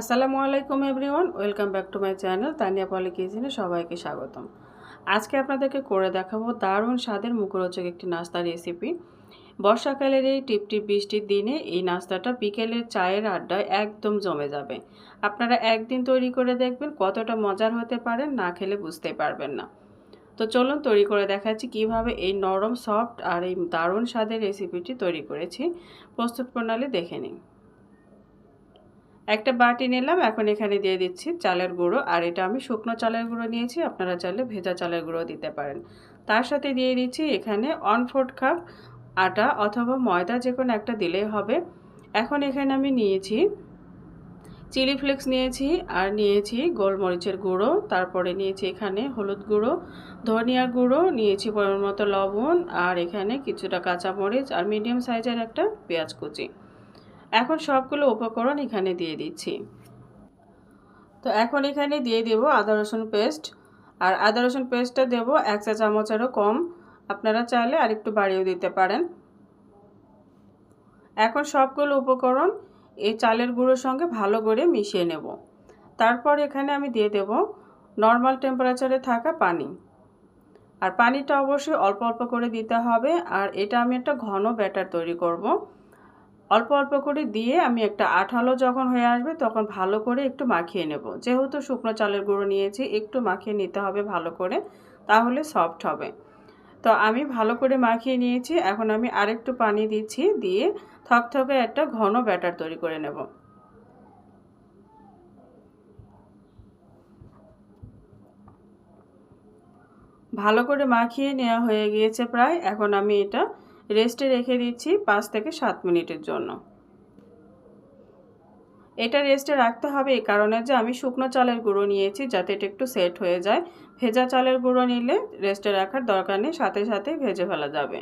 আসসালামু আলাইকুম everyone, welcome back to my channel Tania Poli কিচেনে সবাইকে স্বাগতম। আজকে আপনাদেরকে করে দেখাবো দারুণ স্বাদের মুখরোচক একটি নাস্তা রেসিপি। বর্ষাকালের এই টিপটিপ বৃষ্টির দিনে এই নাস্তাটা বিকেলের চায়ের আড্ডায় একদম জমে যাবে। আপনারা একদিন তৈরি করে দেখবেন কতটা মজার হতে পারে, না খেলে বুঝতেই পারবেন না। তো চলুন তৈরি করে দেখাচ্ছি কীভাবে এই নরম, সফট আর এই দারুণ স্বাদের রেসিপিটি তৈরি করেছি। প্রস্তুত প্রণালী দেখে নিন একটা বাটি নিলাম, এখন এখানে দিয়ে দিচ্ছি চালের গুঁড়ো। আর এটা আমি শুকনো চালের গুঁড়ো নিয়েছি, আপনারা চাইলে ভেজা চালের গুঁড়ো দিতে পারেন। তার সাথে দিয়ে দিচ্ছি এখানে ওয়ান ফোর্থ কাপ, আটা অথবা ময়দা যে কোনো একটা দিলেই হবে। এখন এখানে আমি নিয়েছি চিলি ফ্লেক্স নিয়েছি, আর নিয়েছি গোলমরিচের গুঁড়ো। তারপরে নিয়েছি এখানে হলুদ গুঁড়ো, ধনিয়ার গুঁড়ো, নিয়েছি পরিমাণ মতো লবণ, আর এখানে কিছুটা কাঁচামরিচ, আর মিডিয়াম সাইজের একটা পেঁয়াজ কুচি। এখন সবগুলো উপকরণ এখানে দিয়ে দিচ্ছি। তো এখন এখানে দিয়ে দেব আদা রসুন পেস্ট। আর আদা রসুন পেস্টটা দেব এক চা চামচেরও কম। আপনারা চাইলে আরেকটু বাড়িয়েও দিতে পারেন। এখন সবগুলো উপকরণ এই চালের গুঁড়োর সঙ্গে ভালো করে মিশিয়ে নেব। তারপর এখানে আমি দিয়ে দেব নর্মাল টেম্পারেচারে থাকা পানি। আর পানিটা অবশ্যই অল্প অল্প করে দিতে হবে। আর এটা আমি একটা ঘন ব্যাটার তৈরি করব। অল্প অল্প করে দিয়ে আমি একটা আঠালো যখন হয়ে আসবে তখন ভালো করে একটু মাখিয়ে নেব। যেহেতু শুকনো চালের গুঁড়ো নিয়েছি, একটু মাখিয়ে নিতে হবে ভালো করে, তাহলে সফট হবে। তো আমি ভালো করে মাখিয়ে নিয়েছি, এখন আমি আরেকটু পানি দিচ্ছি, দিয়ে থকথকে একটা ঘন ব্যাটার তৈরি করে নেব। ভালো করে মাখিয়ে নেওয়া হয়ে গিয়েছে প্রায়, এখন আমি এটা রেস্টে রেখে দিচ্ছি পাঁচ থেকে সাত মিনিটের জন্য। এটা রেস্টে রাখতে হবে এই কারণে যে আমি শুকনো চালের গুঁড়ো নিয়েছি যাতে এটা একটু সেট হয়ে যায়। ভেজা চালের গুঁড়ো নিলে রেস্টে রাখার দরকার নেই, সাথে সাথে ভেজে ফেলা যাবে।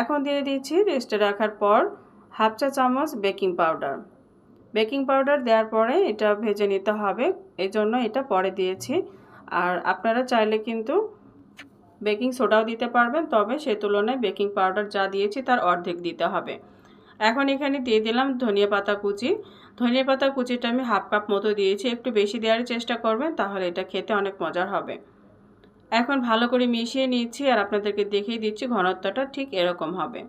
এখন দিয়ে দিচ্ছি রেস্টে রাখার পর হাফ চা চামচ বেকিং পাউডার। বেকিং পাউডার দেওয়ার পরে এটা ভেজে নিতে হবে এই জন্য এটা পরে দিয়েছি। আর আপনারা চাইলে কিন্তু বেকিং সোডাও দিতে পারবেন, তবে সে তুলনায় বেকিং পাউডার যা দিয়েছি তার অর্ধেক দিতে হবে। এখন এখানে দিয়ে দিলাম ধনিয়া পাতা কুচি। ধনিয়া পাতা কুচিটা আমি হাফ কাপ মতো দিয়েছি, একটু বেশি দেওয়ার চেষ্টা করবেন, তাহলে এটা খেতে অনেক মজার হবে। এখন ভালো করে মিশিয়ে নিচ্ছি আর আপনাদেরকে দেখিয়ে দিচ্ছি ঘনত্বটা ঠিক এরকম হবে।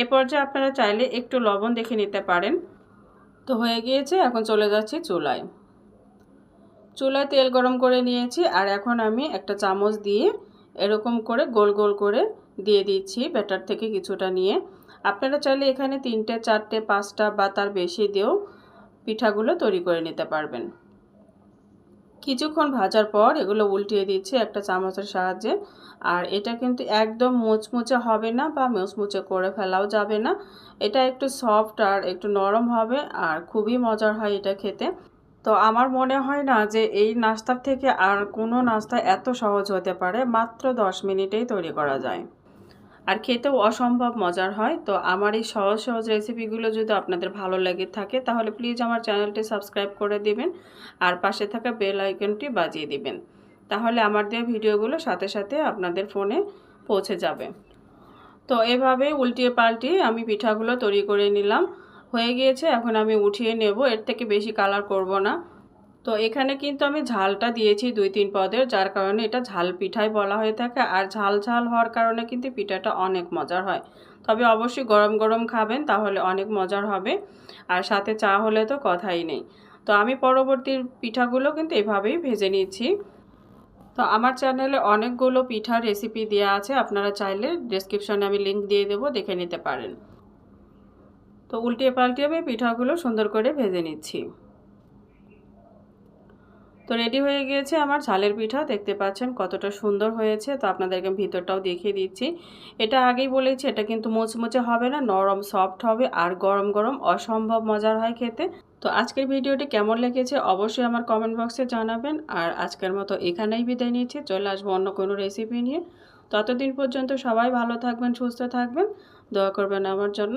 এ পর্যায়ে আপনারা চাইলে একটু লবণ দেখে নিতে পারেন। তো হয়ে গিয়েছে, এখন চলে যাচ্ছি চুলায়। চুলায় তেল গরম করে নিয়েছি আর এখন আমি একটা চামচ দিয়ে এরকম করে গোল গোল করে দিয়ে দিচ্ছি ব্যাটার থেকে কিছুটা নিয়ে। আপনারা চাইলে এখানে তিনটে, চারটে, পাঁচটা বা তার বেশি দিয়েও পিঠাগুলো তৈরি করে নিতে পারবেন। কিছুক্ষণ ভাজার পর এগুলো উল্টিয়ে দিচ্ছি একটা চামচের সাহায্যে। আর এটা কিন্তু একদম মুচমুচে হবে না বা মুচমুচে করে ফেলাও যাবে না। এটা একটু সফট আর একটু নরম হবে আর খুবই মজার হয় এটা খেতে। তো আমার মনে হয় না যে এই নাস্তার থেকে আর কোনো নাস্তা এত সহজ হতে পারে, মাত্র দশ মিনিটেই তৈরি করা যায়। আর খেতেও অসম্ভব মজার হয়, তো আমার এই সহজ সহজ রেসিপিগুলো যদি আপনাদের ভালো লেগে থাকে, তাহলে প্লিজ আমার চ্যানেলটি সাবস্ক্রাইব করে দিবেন আর পাশে থাকা বেল আইকনটি বাজিয়ে দিবেন। তাহলে আমার দেওয়া ভিডিওগুলো সাথে সাথে আপনাদের ফোনে পৌঁছে যাবে। তো এভাবে উল্টিয়ে পাল্টিয়ে আমি পিঠাগুলো তৈরি করে নিলাম। হয়ে গিয়েছে, এখন আমি উঠিয়ে নেব, এর থেকে বেশি কালার করব না। তো এখানে কিন্তু আমি ঝালটা দিয়েছি দুই তিন পদের, যার কারণে এটা ঝাল পিঠাই বলা হয়ে থাকে। আর ঝাল ঝাল হওয়ার কারণে কিন্তু পিঠাটা অনেক মজার হয়। তবে অবশ্যই গরম গরম খাবেন, তাহলে অনেক মজার হবে। আর সাথে চা হলে তো কথাই নেই। তো আমি পরবর্তী পিঠাগুলো কিন্তু এভাবেই ভেজে নিচ্ছি। তো আমার চ্যানেলে অনেকগুলো পিঠার রেসিপি দেওয়া আছে, আপনারা চাইলে ডিসক্রিপশনে আমি লিঙ্ক দিয়ে দেবো, দেখে নিতে পারেন। তো উল্টিয়ে পাল্টিয়ে আমি পিঠাগুলো সুন্দর করে ভেজে নিচ্ছি। তো রেডি হয়ে গিয়েছে আমার ঝালের পিঠা। দেখতে পাচ্ছেন কতটা সুন্দর হয়েছে। তো আপনাদেরকে ভিতরটাও দেখিয়ে দিচ্ছি। এটা আগেই বলেছি, এটা কিন্তু মুচমুচে হবে না, নরম সফট হবে আর গরম গরম অসম্ভব মজার হয় খেতে। তো আজকের ভিডিওটি কেমন লেগেছে অবশ্যই আমার কমেন্ট বক্সে জানাবেন। আর আজকের মতো এখানেই বিদায় নিচ্ছি। চলে আসব অন্য কোনো রেসিপি নিয়ে। ততদিন পর্যন্ত সবাই ভালো থাকবেন, সুস্থ থাকবেন। দোয়া করবেন আমার জন্য।